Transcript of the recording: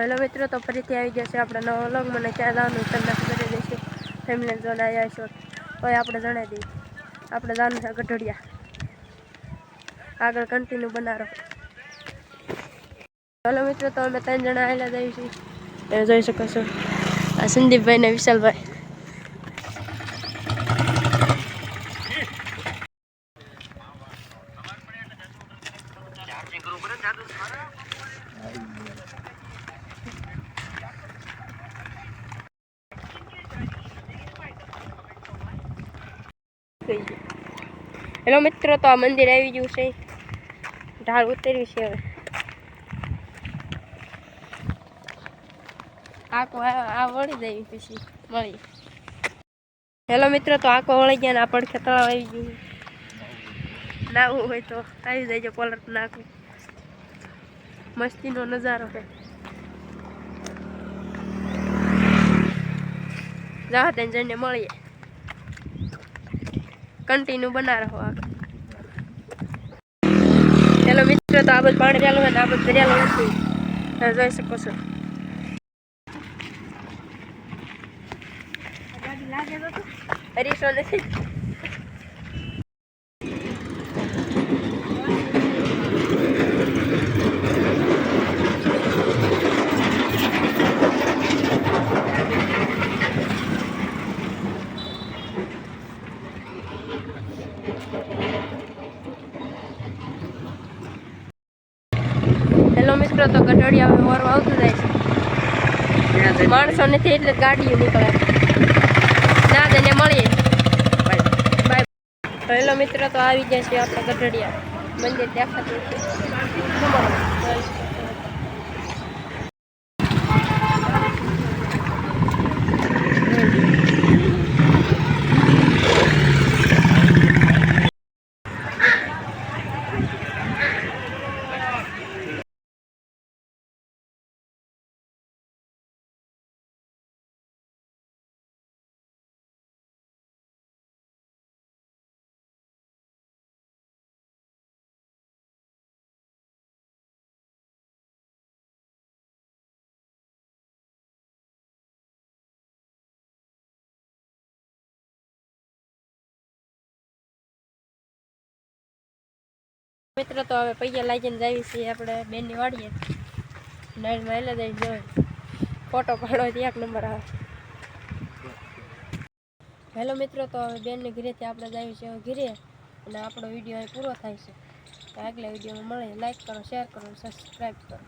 Hello મિત્રો, તો ફરીથી આવી ગયા છે આપણે નવો વ્લોગ મને ક્યાં જવાનું તમને ખબર જ ફેમિલી જોઈને આવ્યા છો. તો આપણે જણાવી દઈએ, આપણે જવાનું છે ગઢડિયા. આગળ કન્ટિન્યુ બનારો. હેલો મિત્રો, તો અમે ત્રણ જણા આવેલા જઈએ છીએ તમે જોઈ શકો છો, આ સંદીપભાઈ ને વિશાલભાઈ. હેલો મિત્રો, તો આ મંદિર આવી ગયું છે. ઢાળ ઉતર્યું છે હવે. આખો આ વળી જાય પછી મળી. હેલો મિત્રો, તો આખો વળી ગયા ને પડખે તળાવ આવી ગયું નાવું હોય તો આવી જાય કોલર નાખું. મસ્તીનો નજારો છે. જાઓ તેને જઈને મળીએ. કન્ટિન્યુ બના રહો આગળ. ચાલો મિત્રો, તો આ બધું પાણી ચાલુ હોય ને આ બધું દરિયાલું નથી તમે જોઈ શકો છો. હરીશો નથી? હેલો મિત્રો તો ગઢડિયા હવે ઓરવા આવતું જાય છે. માણસો નથી એટલે ગાડીઓ નીકળે. ના તેને મળીએ. બાય. હેલો મિત્રો તો આવી જાય છે આપણે ગઢડિયા. મંદિર દેખાતું મિત્રો તો હવે પૈયા લાગીને જાવી છીએ આપણે બેનની વાડીએ. નાઈટમાં એટલે જઈ. જોઈએ ફોટો પાડો એક નંબર આવે. હેલો મિત્રો, તો હવે બેનની ઘરેથી આપણે જાવી છીએ ઘીરે. અને આપણો વીડિયો પૂરો થાય છે. તો આગલા વિડીયોમાં મળે લાઈક કરો શેર કરો સબસ્ક્રાઈબ કરો.